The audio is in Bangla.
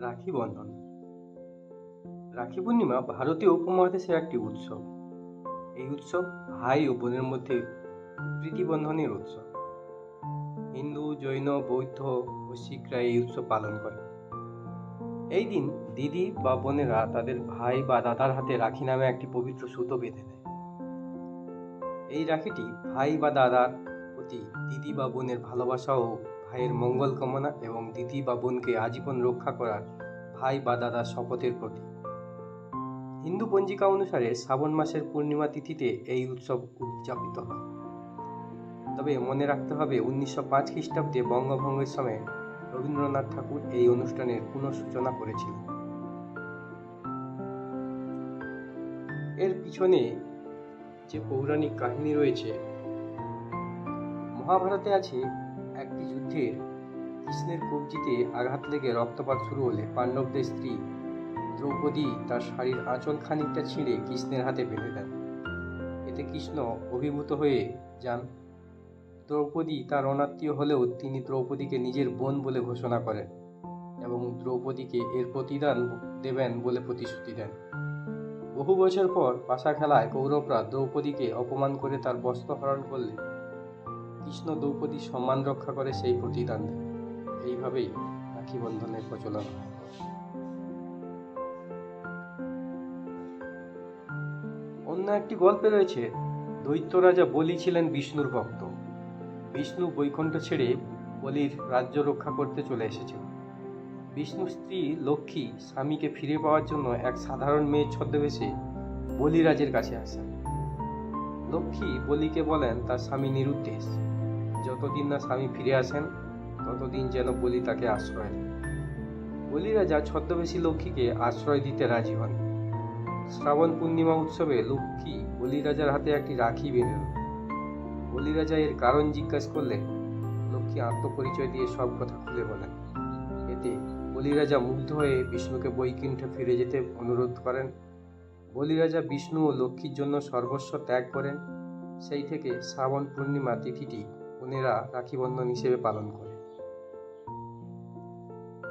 রাখি বন্ধন। রাখি পূর্ণিমা ভারতীয় উপমহাদেশের একটি উৎসব। এই উৎসব ভাই ও বোনের মধ্যে প্রীতিবন্ধনের উৎসব। হিন্দু, জৈন, বৌদ্ধ ও শিখরা এই উৎসব পালন করে। এই দিন দিদি বা বোনেরা তাদের ভাই বা দাদার হাতে রাখি নামে একটি পবিত্র সুতো বেঁধে দেয়। এই রাখিটি ভাই বা দাদার প্রতি দিদি বা বোনের ভালোবাসা ও ভাইয়ের মঙ্গল কামনা এবং দিদি বা বোনকে আজীবন রক্ষা করার ভাই বা দাদার শপথের প্রতীক। হিন্দু পঞ্জিকা অনুসারে শ্রাবণ মাসের পূর্ণিমা তিথিতে এই উৎসব উদযাপিত হয়। তবে মনে রাখতে হবে, উনিশশো পাঁচ খ্রিস্টাব্দে বঙ্গভঙ্গের সময় রবীন্দ্রনাথ ঠাকুর এই অনুষ্ঠানের পুনঃসূচনা করেছিলেন। এর পিছনে যে পৌরাণিক কাহিনী রয়েছে, মহাভারতে আছে যুদ্ধের কৃষ্ণের কবজিতে আঘাত লেগে রক্তপাত শুরু হলে পাণ্ডবদের স্ত্রী দ্রৌপদী তার শাড়ির আঁচল খানিকটা ছিঁড়ে কৃষ্ণের হাতে বেঁধে দেন। এতে কৃষ্ণ অভিভূত হয়ে যান। দ্রৌপদী তার অনাত্মীয় হলেও তিনি দ্রৌপদীকে নিজের বোন বলে ঘোষণা করেন এবং দ্রৌপদীকে এর প্রতিদান দেবেন বলে প্রতিশ্রুতি দেন। বহু বছর পর পাশা খেলায় কৌরবরা দ্রৌপদীকে অপমান করে তার বস্ত্র হরণ করলে কৃষ্ণ দ্রৌপদীর সম্মান রক্ষা করে সেই প্রতিদান দেন। এইভাবেই রাখি বন্ধনের প্রচলন অন্য একটি গল্পে রয়েছে, দৈত্য রাজা বলি ছিলেন বিষ্ণুর ভক্ত। বিষ্ণু বৈকুণ্ঠ ছেড়ে বলির রাজ্য রক্ষা করতে চলে এসেছিল বিষ্ণুর স্ত্রী লক্ষ্মী স্বামীকে ফিরে পাওয়ার জন্য এক সাধারণ মেয়ের ছদ্মবেশে বলিরাজের কাছে আসেন। লক্ষ্মী বলিকে বলেন, তার স্বামী নিরুদ্দেশ। যতদিন না স্বামী ফিরে আসেন, ততদিন যেন বলি তাকে আশ্রয় দেয় বলি রাজা, ছদ্মবেশী লক্ষ্মীকে আশ্রয় দিতে রাজি হন। শ্রাবণ পূর্ণিমা উৎসবে লক্ষ্মী বলি রাজার হাতে একটি রাখি বেঁধেন বলি রাজা এর কারণ জিজ্ঞাসা করলে লক্ষ্মী আত্মপরিচয় দিয়ে সব কথা খুলে বলেন। এতে বলি রাজা মুগ্ধ হয়ে বিষ্ণুকে বৈকুণ্ঠে ফিরে যেতে অনুরোধ করেন। বলি রাজা বিষ্ণু ও লক্ষ্মীর জন্য সর্বস্ব ত্যাগ করেন। সেই থেকে শ্রাবণ পূর্ণিমা তিথিটি বোনেরা রাখি বন্ধন হিসেবে পালন করে।